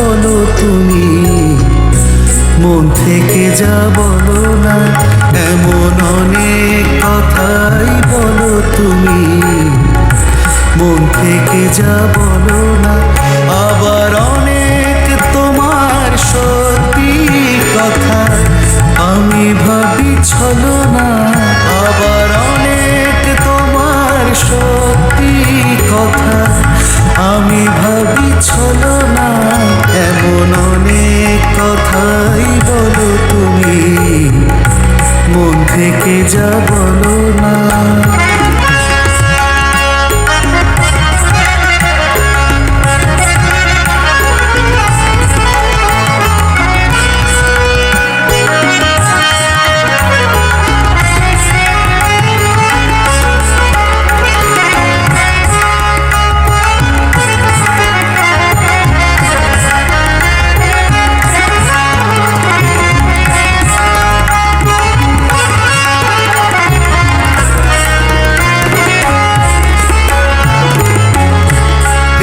বলো তুমি, মন থেকে যা বলো না, এমন অনেক কথাই বলো তুমি, মন থেকে যা বলো না থেকে যা বলো না।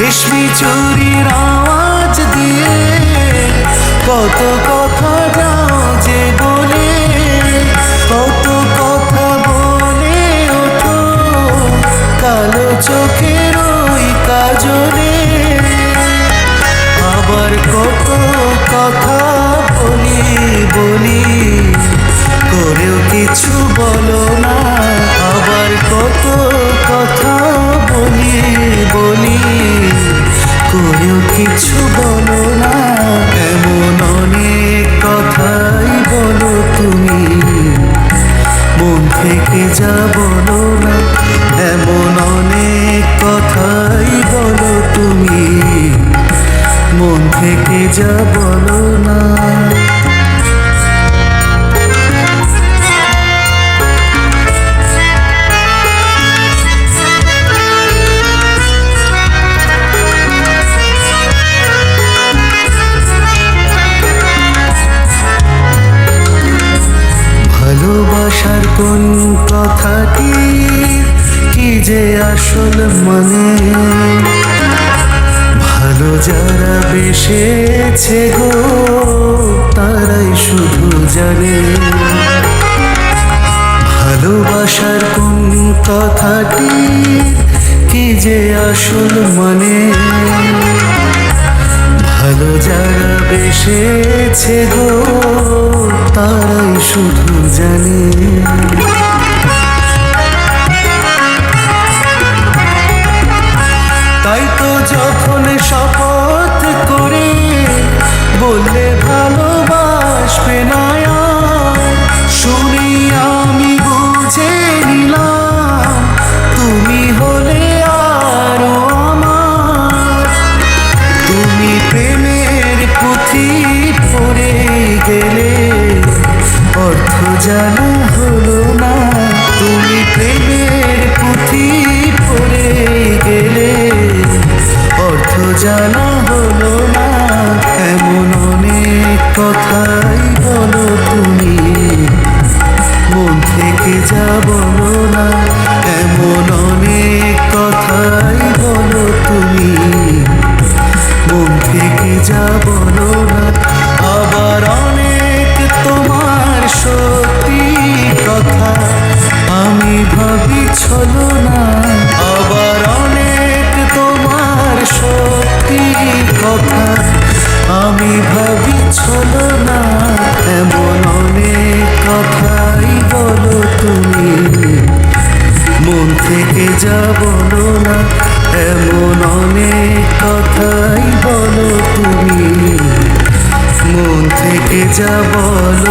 রেশমি চুরির আওয়াজ দিয়ে কত কথা যে বলে, কত কথা বলে ওঠো, কালো চোখের ওই কাজলে। আবার কত কথা বলি বলি, করেও কিছু বলো না। আবার কত তুমি মন থেকে যা বলো না। ভালোবাসার কোন কথাটি কি যে আসল মানে? যারা বেশেছে গো, তারাই শুধু জানে। ভালোবাসার কোন কথাটি কি যে আসল মানে? ভালো যারা বেশেছে গো জানা হলো না এমন অনেক কথাই বলো তুমি। মন থেকে যা বলো না এমন যা